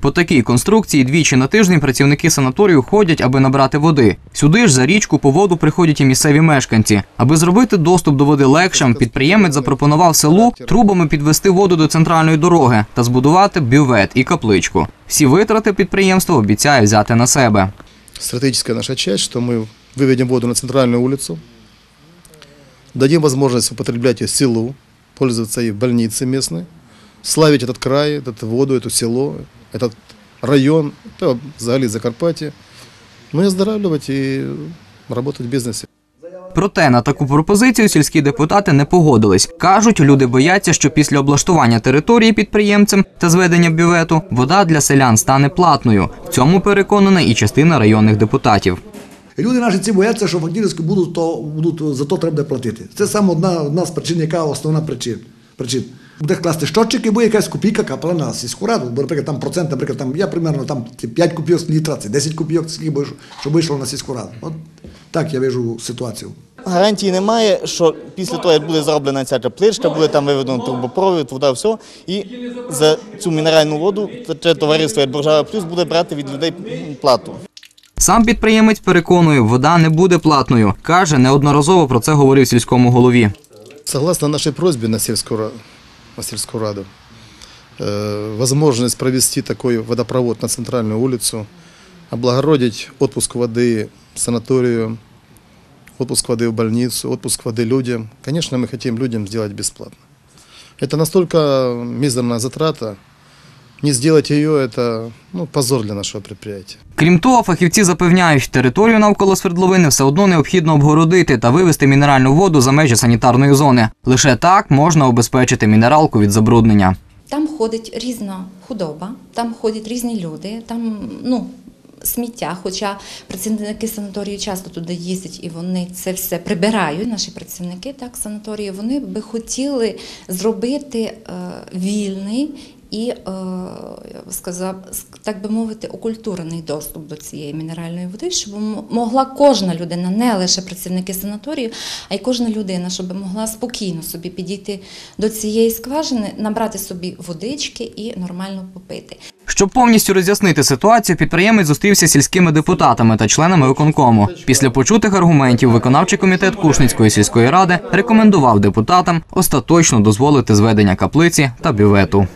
По такій конструкції двічі на тиждень працівники санаторію ходять, аби набрати води. Сюди ж за річку по воду приходять і місцеві мешканці. Аби зробити доступ до води легшим, підприємець запропонував селу трубами підвести воду до центральної дороги та збудувати бювет і капличку. Всі витрати підприємство обіцяє взяти на себе. стратегическая наша часть, что мы выведем воду на центральную улицу, дадим возможность употреблять ее селу, пользоваться ей в больнице местной, славить этот край, эту воду, это село, этот район, это взагалі Закарпаття, ну и оздоравливать и работать в бизнесе. Проте на таку пропозицію сільські депутати не погодились. Кажуть, люди бояться, що після облаштування території підприємцем та зведення бювету вода для селян стане платною. В цьому переконана і частина районних депутатів. Люди наші ці бояться, що фактично будуть, то, будуть за то треба платити. Це саме одна, одна з причин, яка основна причин. причин. Буде класти щотчики, буде якась копійка капала на сільську раду. Бо, наприклад, там процент, наприклад, там, я примерно там 5 копійок з літра, це 10 копійок, скільки щоб вийшло на сільську раду. От так я вижу ситуацію. Гарантії немає, що після того, як буде зроблена ця тепличка, буде там виведено трубопровід, вода, все. І за цю мінеральну воду це товариство як Боржава Плюс буде брати від людей плату. Сам підприємець переконує, вода не буде платною. Каже, неодноразово про це говорив сільському голові. Согласно нашей просьбе на сельскую, ра- на сельскую раду, э, возможность провести такой водопровод на центральную улицу, облагородить отпуск воды в санаторию, отпуск воды в больницу, отпуск воды людям. Конечно, мы хотим людям сделать бесплатно. Это настолько мизерная затрата. не сделать ее – это ну, позор для нашего предприятия. Крім того, фахівці запевняють, територію навколо свердловини все одно необхідно обгородити та вивести мінеральну воду за межі санітарної зони. Лише так можна обезпечити мінералку від забруднення. Там ходить різна худоба, там ходять різні люди, там ну, сміття. Хоча працівники санаторію часто туди їздять і вони це все прибирають. Наші працівники так санаторії вони би хотіли зробити е, вільний. І е, сказав, так би мовити, окультурений доступ до цієї мінеральної води, щоб могла кожна людина, не лише працівники санаторію, а й кожна людина, щоб могла спокійно собі підійти до цієї скважини, набрати собі водички і нормально попити. Щоб повністю роз'яснити ситуацію, підприємець зустрівся з сільськими депутатами та членами виконкому. Після почутих аргументів виконавчий комітет Кушницької сільської ради рекомендував депутатам остаточно дозволити зведення каплиці та бювету.